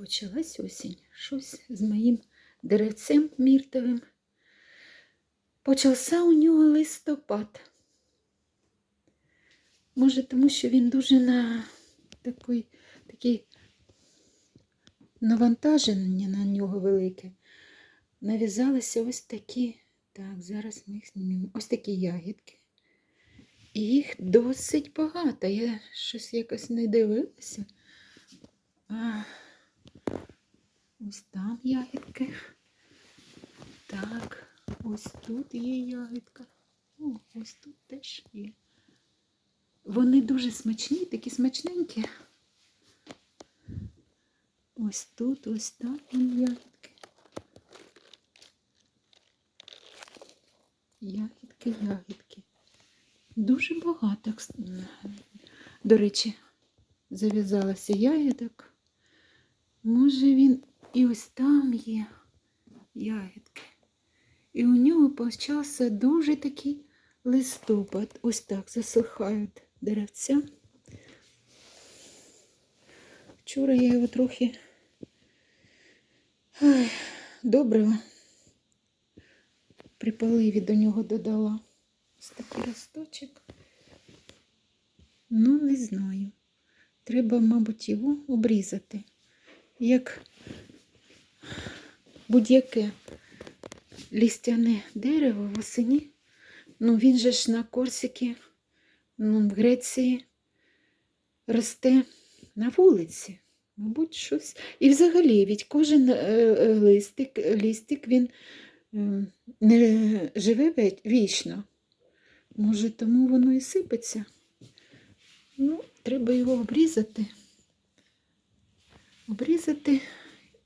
Почалась осінь. Щось з моїм деревцем міртовим. Почався у нього листопад. Може, тому що він дуже на такий, такий навантаження на нього велике. Нав'язалися ось такі, так, зараз ми їх знімемо. Ось такі ягідки. І їх досить багато. Я щось якось не дивилася. А, ось там ягідки. Так, ось тут є ягідка. О, ось тут теж є. Вони дуже смачні, такі смачненькі. Ось тут, ось там ягідки. Ягідки, ягідки. Дуже багато. До речі, зав'язалася ягідок. Може він і ось там є ягідки. І у нього почався дуже такий листопад. Ось так засихають деревця. Вчора я його трохи ай, добрива при поливі до нього додала. Ось такий росточок. Ну, не знаю. Треба, мабуть, його обрізати. Як будь-яке лістяне дерево восені. Ну, він же ж на Корсіки, ну, в Греції росте на вулиці. Мабуть, щось. І взагалі, від кожен е, е, листик, лістик він ем, не живе вічно. Може, тому воно і сипеться. Ну, треба його обрізати. Обрізати.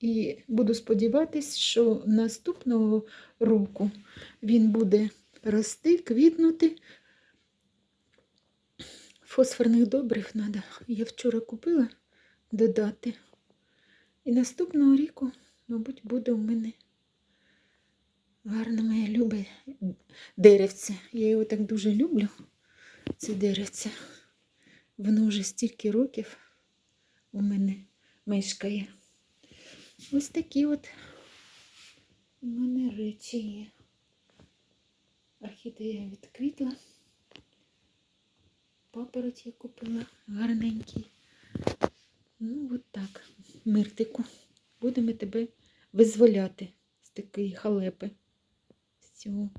І буду сподіватись, що наступного року він буде рости, квітнути. Фосфорних добрив треба. Я вчора купила додати. І наступного ріку, мабуть, буде у мене гарне моє любе деревце. Я його так дуже люблю, це деревце. Воно вже стільки років у мене мешкає. Ось такі от у мене речі є. Орхідея відквітла. Папороть я купила гарненький. Ну, от так, миртику. Будемо тебе визволяти з такої халепи. З цього